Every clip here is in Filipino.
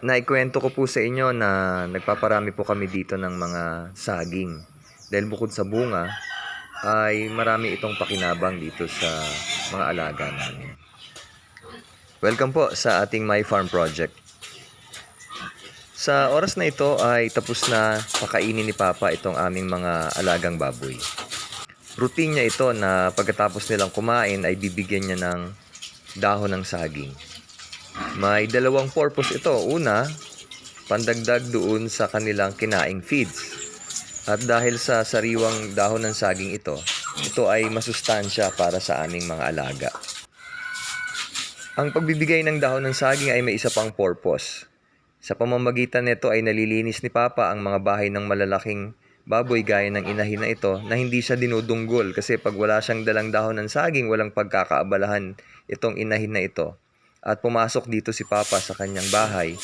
naikwento ko po sa inyo na nagpaparami po kami dito ng mga saging. Dahil bukod sa bunga, ay marami itong pakinabang dito sa mga alaga namin. Welcome po sa ating My Farm Project. Sa oras na ito ay tapos na pakainin ni Papa itong aming mga alagang baboy. Routine niya ito na pagkatapos nilang kumain ay bibigyan niya ng dahon ng saging. May dalawang purpose ito. Una, pandagdag doon sa kanilang kinaing feeds. At dahil sa sariwang dahon ng saging ito, ito ay masustansya para sa aming mga alaga. Ang pagbibigay ng dahon ng saging ay may isa pang purpose. Sa pamamagitan nito ay nalilinis ni Papa ang mga bahay ng malalaking baboy gaya ng inahin na ito na hindi siya dinudunggol kasi pag wala siyang dalang dahon ng saging, walang pagkakaabalahan itong inahin na ito. At pumasok dito si Papa sa kanyang bahay,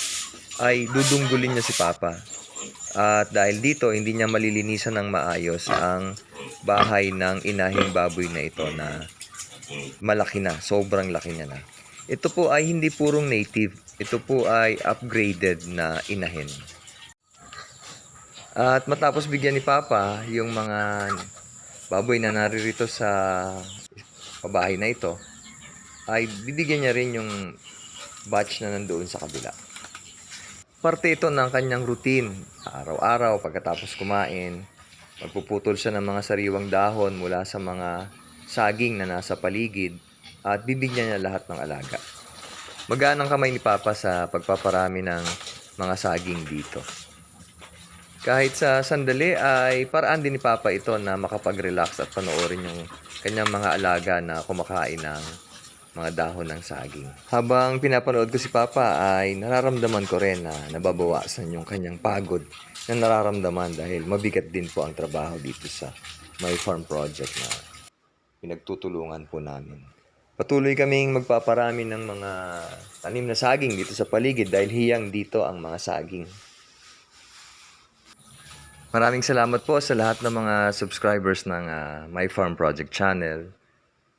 ay dudunggulin niya si Papa. At dahil dito, hindi niya malilinisan ng maayos ang bahay ng inahing baboy na ito na malaki na, sobrang laki niya na. Ito po ay hindi purong native. Ito po ay upgraded na inahin. At matapos bigyan ni Papa yung mga baboy na naririto sa pabahay na ito, ay bibigyan niya rin yung batch na nandoon sa kabila. Parte ito ng kanyang routine. Araw-araw, pagkatapos kumain, magpuputol siya ng mga sariwang dahon mula sa mga saging na nasa paligid at bibigyan niya lahat ng alaga. Magaan ang kamay ni Papa sa pagpaparami ng mga saging dito. Kahit sa sandali ay paraan din ni Papa ito na makapag-relax at panoorin yung kanyang mga alaga na kumakain ng mga dahon ng saging. Habang pinapanood ko si Papa ay nararamdaman ko rin na nababawasan yung kanyang pagod na nararamdaman dahil mabigat din po ang trabaho dito sa My Farm Project na pinagtutulungan po namin. Patuloy kaming magpaparami ng mga tanim na saging dito sa paligid dahil hiyang dito ang mga saging. Maraming salamat po sa lahat ng mga subscribers ng ah, My Farm Project channel.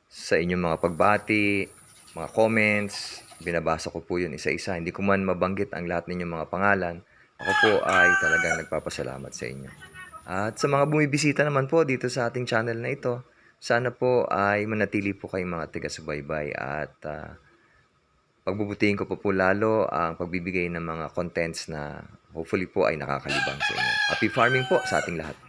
Sa inyong mga pagbati, mga comments, binabasa ko po yun isa-isa. Hindi ko man mabanggit ang lahat ninyong mga pangalan. Ako po ay talagang nagpapasalamat sa inyo. At sa mga bumibisita naman po dito sa ating channel na ito, sana po ay manatili po kayong mga taga-subaybay at ah, pagbubutihin ko po po lalo ang pagbibigay ng mga contents na hopefully po ay nakakalibang sa inyo. Happy farming po sa ating lahat.